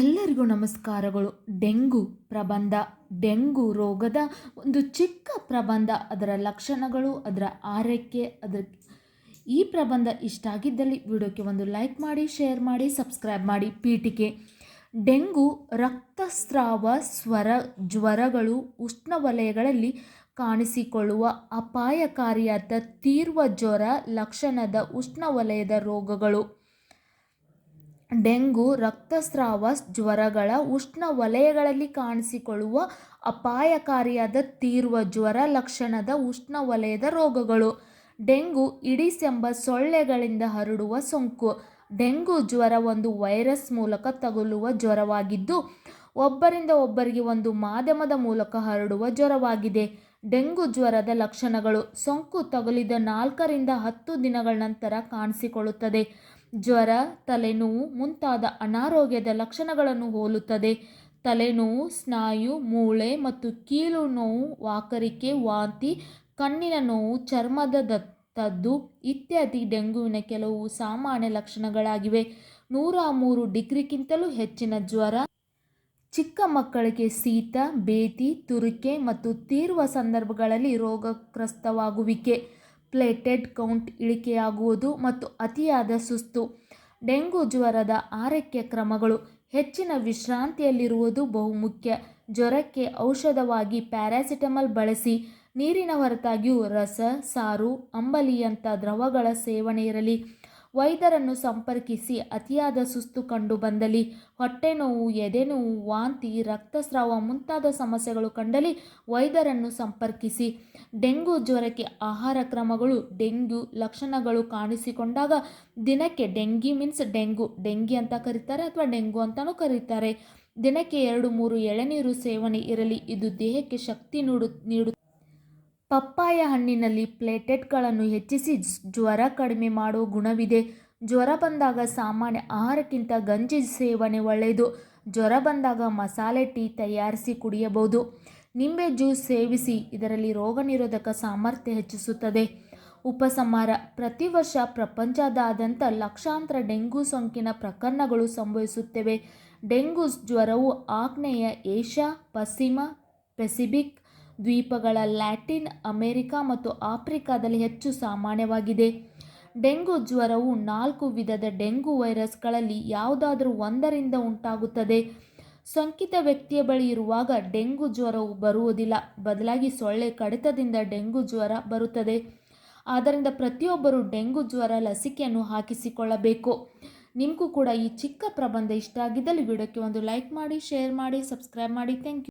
ಎಲ್ಲರಿಗೂ ನಮಸ್ಕಾರಗಳು. ಡೆಂಗು ಪ್ರಬಂಧ, ಡೆಂಗು ರೋಗದ ಒಂದು ಚಿಕ್ಕ ಪ್ರಬಂಧ, ಅದರ ಲಕ್ಷಣಗಳು, ಅದರ ಆರೈಕೆ, ಅದರ ಈ ಪ್ರಬಂಧ ಇಷ್ಟ ಆಗಿದ್ದಲ್ಲಿ ವಿಡಿಯೋಕ್ಕೆ ಒಂದು ಲೈಕ್ ಮಾಡಿ, ಶೇರ್ ಮಾಡಿ, ಸಬ್ಸ್ಕ್ರೈಬ್ ಮಾಡಿ. ಪೀಠಿಕೆ. ಡೆಂಗು ರಕ್ತಸ್ರಾವ ಸ್ವರ ಜ್ವರಗಳು ಉಷ್ಣವಲಯಗಳಲ್ಲಿ ಕಾಣಿಸಿಕೊಳ್ಳುವ ಅಪಾಯಕಾರಿಯಾದ ತೀವ್ರ ಜ್ವರ, ಲಕ್ಷಣದ ಉಷ್ಣವಲಯದ ರೋಗಗಳು. ಡೆಂಗು, ರಕ್ತಸ್ರಾವ, ಜ್ವರಗಳ ಉಷ್ಣವಲಯಗಳಲ್ಲಿ ಕಾಣಿಸಿಕೊಳ್ಳುವ ಅಪಾಯಕಾರಿಯಾದ ತೀವ್ರ ಜ್ವರ ಲಕ್ಷಣದ ಉಷ್ಣವಲಯದ ರೋಗಗಳು. ಡೆಂಗು, ಇಡೀಸ್ ಎಂಬ ಸೊಳ್ಳೆಗಳಿಂದ ಹರಡುವ ಸೋಂಕು. ಡೆಂಗು ಜ್ವರ ಒಂದು ವೈರಸ್ ಮೂಲಕ ತಗುಲುವ ಜ್ವರವಾಗಿದ್ದು, ಒಬ್ಬರಿಂದ ಒಬ್ಬರಿಗೆ ಒಂದು ಮಾಧ್ಯಮದ ಮೂಲಕ ಹರಡುವ ಜ್ವರವಾಗಿದೆ. ಡೆಂಗು ಜ್ವರದ ಲಕ್ಷಣಗಳು ಸೋಂಕು ತಗುಲಿದ ನಾಲ್ಕರಿಂದ ಹತ್ತು ದಿನಗಳ ನಂತರ ಕಾಣಿಸಿಕೊಳ್ಳುತ್ತದೆ. ಜ್ವರ, ತಲೆನೋವು ಮುಂತಾದ ಅನಾರೋಗ್ಯದ ಲಕ್ಷಣಗಳನ್ನು ಹೋಲುತ್ತದೆ. ತಲೆನೋವು, ಸ್ನಾಯು, ಮೂಳೆ ಮತ್ತು ಕೀಲು ನೋವು, ವಾಕರಿಕೆ, ವಾಂತಿ, ಕಣ್ಣಿನ ನೋವು, ಚರ್ಮದ ದತ್ತದ್ದು ಇತ್ಯಾದಿ ಡೆಂಗುವಿನ ಕೆಲವು ಸಾಮಾನ್ಯ ಲಕ್ಷಣಗಳಾಗಿವೆ. ನೂರ ಮೂರು ಡಿಗ್ರಿಗಿಂತಲೂ ಹೆಚ್ಚಿನ ಜ್ವರ, ಚಿಕ್ಕ ಮಕ್ಕಳಿಗೆ ಶೀತ ಬೇತಿ ತುರಿಕೆ ಮತ್ತು ತೀರ್ವ ಸಂದರ್ಭಗಳಲ್ಲಿ ರೋಗಗ್ರಸ್ತವಾಗುವಿಕೆ. ಪ್ಲೇಟೆಡ್ ಕೌಂಟ್ ಇಳಿಕೆಯಾಗುವುದು ಮತ್ತು ಅತಿಯಾದ ಸುಸ್ತು. ಡೆಂಗು ಜ್ವರದ ಆರೈಕೆ ಕ್ರಮಗಳು ಹೆಚ್ಚಿನ ವಿಶ್ರಾಂತಿಯಲ್ಲಿರುವುದು ಬಹುಮುಖ್ಯ ಜ್ವರಕ್ಕೆ ಔಷಧವಾಗಿ ಪ್ಯಾರಾಸಿಟಮಲ್ ಬಳಸಿ ನೀರಿನ ಹೊರತಾಗಿಯೂ ರಸ, ಸಾರು, ಅಂಬಲಿಯಂಥ ದ್ರವಗಳ ಸೇವನೆ ಇರಲಿ. ವೈದ್ಯರನ್ನು ಸಂಪರ್ಕಿಸಿ ಅತಿಯಾದ ಸುಸ್ತು ಕಂಡು ಬಂದಲ್ಲಿ ಹೊಟ್ಟೆನೋವು ಎದೆನೋವು ವಾಂತಿ, ರಕ್ತಸ್ರಾವ ಮುಂತಾದ ಸಮಸ್ಯೆಗಳು ಕಂಡಲ್ಲಿ ವೈದ್ಯರನ್ನು ಸಂಪರ್ಕಿಸಿ. ಡೆಂಗು ಜ್ವರಕ್ಕೆ ಆಹಾರ ಕ್ರಮಗಳು, ಡೆಂಗ್ಯೂ ಲಕ್ಷಣಗಳು ಕಾಣಿಸಿಕೊಂಡಾಗ ದಿನಕ್ಕೆ ಡೆಂಗಿ ಮೀನ್ಸ್ ಡೆಂಗು, ಡೆಂಗಿ ಅಂತ ಕರೀತಾರೆ ಅಥವಾ ಡೆಂಗು ಅಂತಲೂ ಕರೀತಾರೆ. ದಿನಕ್ಕೆ ಎರಡು ಮೂರು ಎಳೆನೀರು ಸೇವನೆ ಇರಲಿ, ಇದು ದೇಹಕ್ಕೆ ಶಕ್ತಿ ನೀಡು ನೀಡು ಪಪ್ಪಾಯ ಹಣ್ಣಿನಲ್ಲಿ ಪ್ಲೇಟೆಟ್ಗಳನ್ನು ಹೆಚ್ಚಿಸಿ ಜ್ವರ ಕಡಿಮೆ ಮಾಡುವ ಗುಣವಿದೆ. ಜ್ವರ ಬಂದಾಗ ಸಾಮಾನ್ಯ ಆಹಾರಕ್ಕಿಂತ ಗಂಜಿ ಸೇವನೆ ಒಳ್ಳೆಯದು. ಜ್ವರ ಬಂದಾಗ ಮಸಾಲೆ ಟೀ ತಯಾರಿಸಿ ಕುಡಿಯಬಹುದು. ನಿಂಬೆ ಜ್ಯೂಸ್ ಸೇವಿಸಿ ಇದರಲ್ಲಿ ರೋಗ ನಿರೋಧಕ ಸಾಮರ್ಥ್ಯ ಹೆಚ್ಚಿಸುತ್ತದೆ. ಉಪಸಂಹಾರ, ಪ್ರತಿ ವರ್ಷ ಪ್ರಪಂಚದಾದ್ಯಂತ ಲಕ್ಷಾಂತರ ಡೆಂಗು ಸೋಂಕಿನ ಪ್ರಕರಣಗಳು ಸಂಭವಿಸುತ್ತವೆ. ಡೆಂಗು ಜ್ವರವು ಆಗ್ನೇಯ ಏಷ್ಯಾ, ಪಶ್ಚಿಮ, ಪೆಸಿಫಿಕ್ ದ್ವೀಪಗಳ ಲ್ಯಾಟಿನ್ ಅಮೆರಿಕ ಮತ್ತು ಆಫ್ರಿಕಾದಲ್ಲಿ ಹೆಚ್ಚು ಸಾಮಾನ್ಯವಾಗಿದೆ. ಡೆಂಗು ಜ್ವರವು ನಾಲ್ಕು ವಿಧದ ಡೆಂಗು ವೈರಸ್ಗಳಲ್ಲಿ ಯಾವುದಾದರೂ ಒಂದರಿಂದ ಉಂಟಾಗುತ್ತದೆ. ಸೋಂಕಿತ ವ್ಯಕ್ತಿಯ ಬಳಿ ಇರುವಾಗ ಡೆಂಗು ಜ್ವರವು ಬರುವುದಿಲ್ಲ. ಬದಲಾಗಿ ಸೊಳ್ಳೆ ಕಡಿತದಿಂದ ಡೆಂಗು ಜ್ವರ ಬರುತ್ತದೆ. ಆದ್ದರಿಂದ ಪ್ರತಿಯೊಬ್ಬರು ಡೆಂಗು ಜ್ವರ ಲಸಿಕೆಯನ್ನು ಹಾಕಿಸಿಕೊಳ್ಳಬೇಕು. ನಿಮಗೂ ಕೂಡ ಈ ಚಿಕ್ಕ ಪ್ರಬಂಧ ಇಷ್ಟ ಆಗಿದ್ದಲ್ಲಿ ವಿಡಿಯೋಕ್ಕೆ ಒಂದು ಲೈಕ್ ಮಾಡಿ, ಶೇರ್ ಮಾಡಿ, ಸಬ್ಸ್ಕ್ರೈಬ್ ಮಾಡಿ. Thank you.